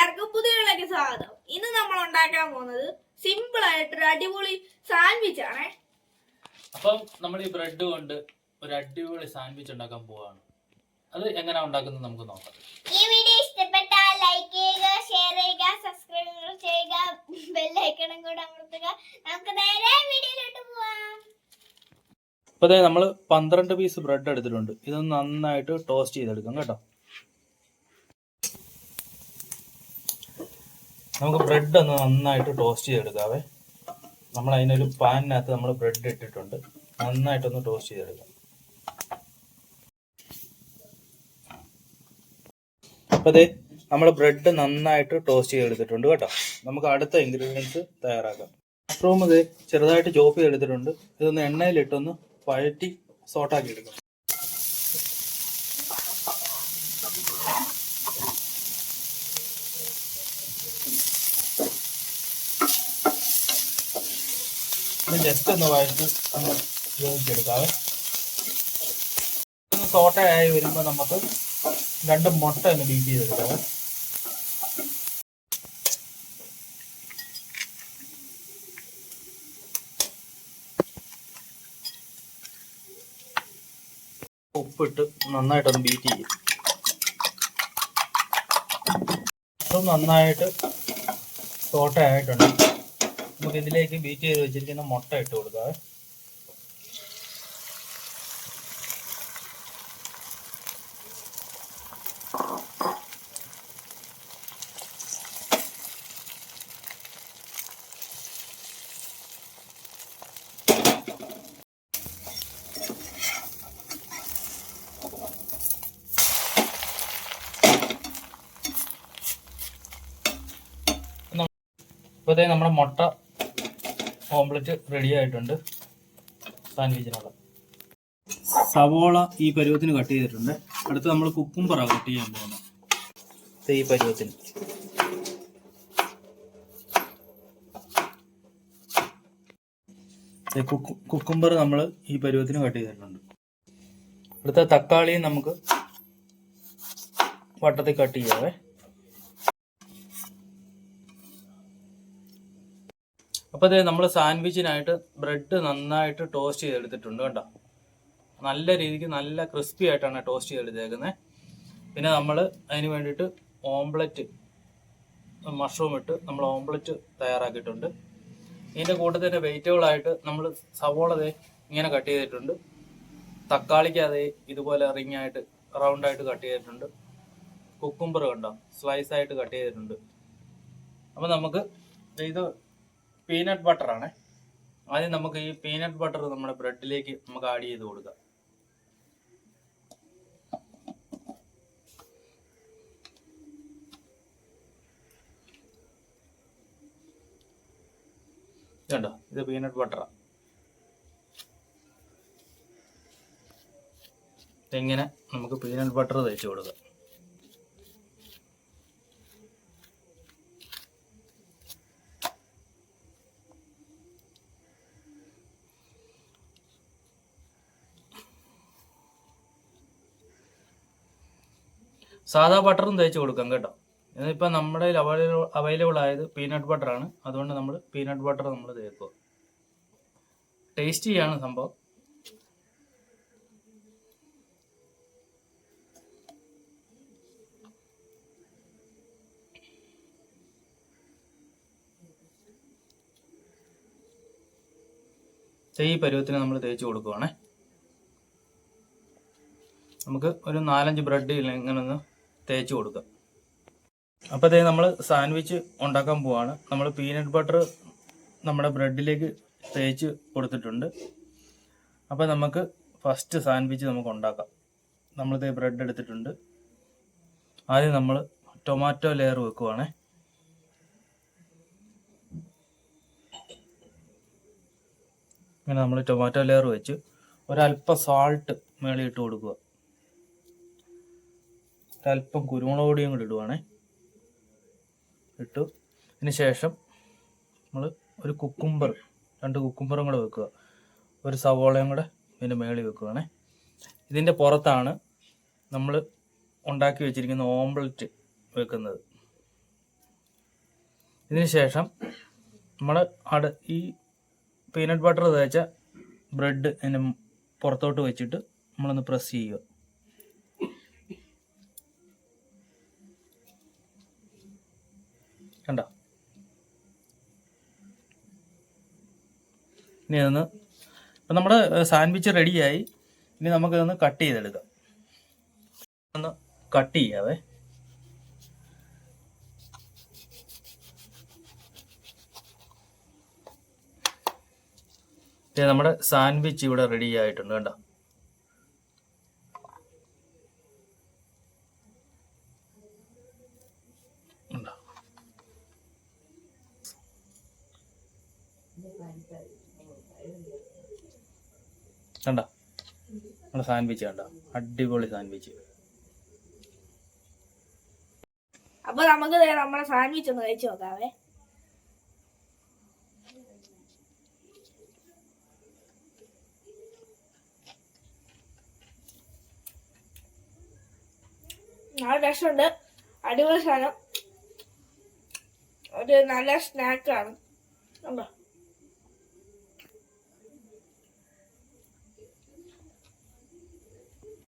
എല്ലാവർക്കും പുതിയതിലേക്ക് സ്വാഗതം. ഇന്ന് നമ്മൾ ഉണ്ടാക്കാൻ പോകുന്നത് സിമ്പിൾ ആയിട്ടൊരു അടിപൊളി സാൻഡ്വിച്ച് ആണേ. അപ്പം നമ്മൾ ഈ ബ്രെഡ് കൊണ്ട് ഒരു അടിപൊളി സാൻഡ്വിച്ച് ഉണ്ടാക്കാൻ പോവാണ്. അത് എങ്ങനെയാ ഉണ്ടാക്കുന്നത് നമുക്ക് നോക്കാം. ഈ വീഡിയോ ഇഷ്ടപ്പെട്ടാൽ ലൈക്ക് ചെയ്യുക ഷെയർ ചെയ്യുക സബ്സ്ക്രൈബ് ചെയ്യുക ബെൽ ഐക്കണും കൂടെ അമർത്തുക. നമുക്ക് നേരെ വീഡിയോയിലോട്ട് പോവാം. അപ്പോൾ നമ്മൾ പന്ത്രണ്ട് പീസ് ബ്രെഡ് എടുത്തിട്ടുണ്ട്. ഇതൊന്ന് നന്നായിട്ട് ടോസ്റ്റ് ചെയ്തെടുക്കാം കേട്ടോ. നമുക്ക് ബ്രെഡ് ഒന്ന് നന്നായിട്ട് ടോസ്റ്റ് ചെയ്തെടുക്കാവേ. നമ്മൾ അതിനൊരു പാനിനകത്ത് നമ്മൾ ബ്രെഡ് ഇട്ടിട്ടുണ്ട്. നന്നായിട്ടൊന്ന് ടോസ്റ്റ് ചെയ്തെടുക്കാം. അപ്പോൾ അതെ നമ്മൾ ബ്രെഡ് നന്നായിട്ട് ടോസ്റ്റ് ചെയ്തെടുത്തിട്ടുണ്ട് കേട്ടോ. നമുക്ക് അടുത്ത ഇൻഗ്രീഡിയൻസ് തയ്യാറാക്കാം. മഷ്റൂം ഇത് ചെറുതായിട്ട് ചോപ്പ് ചെയ്തെടുത്തിട്ടുണ്ട്. ഇതൊന്ന് എണ്ണയിലിട്ടൊന്ന് വഴറ്റി സോട്ടാക്കി എടുക്കാം ഇത് ജസ്റ്റ് ഒന്ന് വഴറ്റി ഒന്ന് ഉപയോഗിച്ചെടുക്കാതെ ഒന്ന് സോട്ടയായി വരുമ്പോൾ നമുക്ക് രണ്ട് മുട്ട ഒന്ന് ബീറ്റ് ചെയ്തെടുക്കാവേ. ഉപ്പിട്ട് നന്നായിട്ടൊന്ന് ബീറ്റ് ചെയ്യും. നന്നായിട്ട് സോട്ട ആയിട്ടുണ്ട്. നമുക്ക് ഇതിലേക്ക് ബീറ്റ് ചെയ്ത് വെച്ചിരിക്കുന്ന മുട്ട ഇട്ട് കൊടുക്കാം നമ്മുടെ മുട്ട ഓംലെറ്റ് റെഡി ആയിട്ടുണ്ട്. സാൻഡ്വിച്ചിനുള്ള സവോള ഈ പരുവത്തിന് കട്ട് ചെയ്തിട്ടുണ്ട്. അടുത്ത് നമ്മൾ കുക്കുംബറ കട്ട് ചെയ്യാൻ പോകുന്നത്. ഈ പരുവത്തിന്. കുക്കുംബർ നമ്മൾ ഈ പരുവത്തിന് കട്ട് ചെയ്തിട്ടുണ്ട്. അടുത്ത തക്കാളിയും നമുക്ക് വട്ടത്തിൽ കട്ട് ചെയ്യാവേ. അപ്പോൾ അതെ നമ്മൾ സാൻഡ്വിച്ചിനായിട്ട് ബ്രെഡ് നന്നായിട്ട് ടോസ്റ്റ് ചെയ്തെടുത്തിട്ടുണ്ട് കേട്ടോ നല്ല രീതിക്ക് നല്ല ക്രിസ്പി ആയിട്ടാണ് ടോസ്റ്റ് ചെയ്തെടുത്തേക്കുന്നത് പിന്നെ നമ്മൾ അതിന് വേണ്ടിയിട്ട് ഓംപ്ലറ്റ് മഷ്റൂം ഇട്ട് നമ്മൾ ഓംപ്ലറ്റ് തയ്യാറാക്കിയിട്ടുണ്ട്. ഇതിന്റെ കൂട്ടത്തിന്റെ വെജിറ്റബിളായിട്ട് നമ്മൾ സവോള ഇങ്ങനെ കട്ട് ചെയ്തിട്ടുണ്ട്. തക്കാളിക്ക് അതേ ഇതുപോലെ റിങ്ങായിട്ട് റൗണ്ടായിട്ട് കട്ട് ചെയ്തിട്ടുണ്ട്. കുക്കുംബർ കണ്ടോ? സ്ലൈസ് ആയിട്ട് കട്ട് ചെയ്തിട്ടുണ്ട്. അപ്പോൾ നമുക്ക് ഇത് പീനട്ട് ബട്ടർ ആണ്. ആദ്യം നമുക്ക് ഈ പീനട്ട് ബട്ടർ നമ്മുടെ ബ്രെഡിലേക്ക് നമുക്ക് ആഡ് ചെയ്ത് കൊടുക്കാം. ഇതുണ്ടോ ഇത് പീനട്ട് ബട്ടറാണ് ഇതെങ്ങനെ നമുക്ക് പീനട്ട് ബട്ടർ തേച്ച് കൊടുക്കാം. സാധാ ബട്ടറും തേച്ച് കൊടുക്കാം കേട്ടോ. ഇതിപ്പോൾ നമ്മുടെ അവൈലബിൾ അവൈലബിൾ ആയത് പീനട്ട് ബട്ടറാണ് അതുകൊണ്ട് നമ്മൾ പീനട്ട് ബട്ടർ നമ്മൾ തേക്കുക. ടേസ്റ്റിയാണ് സംഭവം. ഈ പരുവത്തിന് നമ്മൾ തേച്ച് കൊടുക്കുവാണേ. നമുക്ക് ഒരു നാലഞ്ച് ബ്രെഡ് ഇങ്ങനെ ഒന്ന് തേച്ച് കൊടുക്കുക. അപ്പോൾ അതേ നമ്മൾ സാൻഡ്വിച്ച് ഉണ്ടാക്കാൻ പോവാണ്. നമ്മൾ പീനട്ട് ബട്ടർ നമ്മുടെ ബ്രെഡിലേക്ക് തേച്ച് കൊടുത്തിട്ടുണ്ട്. അപ്പോൾ നമുക്ക് ഫസ്റ്റ് സാൻഡ്വിച്ച് നമുക്ക് ഉണ്ടാക്കാം. നമ്മളിത് ബ്രെഡ് എടുത്തിട്ടുണ്ട്. ആദ്യം നമ്മൾ ടൊമാറ്റോ ലെയർ വെക്കുവാണേ. ഇങ്ങനെ നമ്മൾ ടൊമാറ്റോ ലെയർ വെച്ച് ഒരല്പം സാൾട്ട് മേളിയിട്ട് കൊടുക്കുക. ഒരല്പം കുരുമുളക് പൊടിയും കൂടി ഇടുവാണേ. ഇട്ടു. അതിന് ശേഷം നമ്മൾ ഒരു കുക്കുംബർ രണ്ട് കുക്കുംബറും കൂടെ വെക്കുക. ഒരു സവോളയും കൂടെ ഇതിന്റെ മേളിൽ വെക്കുകയാണേ ഇതിന്റെ പുറത്താണ് നമ്മൾ ഉണ്ടാക്കി വെച്ചിരിക്കുന്ന ഓംപ്ലറ്റ് വെക്കുന്നത്. ഇതിന് ശേഷം നമ്മൾ അട ഈ പീനട്ട് ബട്ടർ തേച്ച ബ്രെഡ് അതിന് പുറത്തോട്ട് വെച്ചിട്ട് നമ്മളൊന്ന് പ്രസ് ചെയ്യുക. കണ്ടോ? ഇനി അതൊന്ന് ഇപ്പം നമ്മുടെ സാൻഡ്വിച്ച് റെഡിയായി ഇനി നമുക്കിതൊന്ന് കട്ട് ചെയ്തെടുക്കാം. ഒന്ന് കട്ട് ചെയ്യാവേ. നമ്മുടെ സാൻഡ്വിച്ച് ഇവിടെ റെഡി ആയിട്ടുണ്ട് കേട്ടോ? കണ്ടോ. നമ്മുടെ സാൻഡ്വിച്ച് കണ്ടോ. അടിപൊളി സാൻഡ്വിച്ച്. അപ്പൊ നമുക്ക് നമ്മുടെ സാൻഡ്വിച്ച് ഒന്ന് കഴിച്ചു നോക്കാവേ. നല്ല രസമുണ്ട്. അടിപൊളി സാധനം. ഒരു നല്ല സ്നാക്കാണ് കണ്ടോ?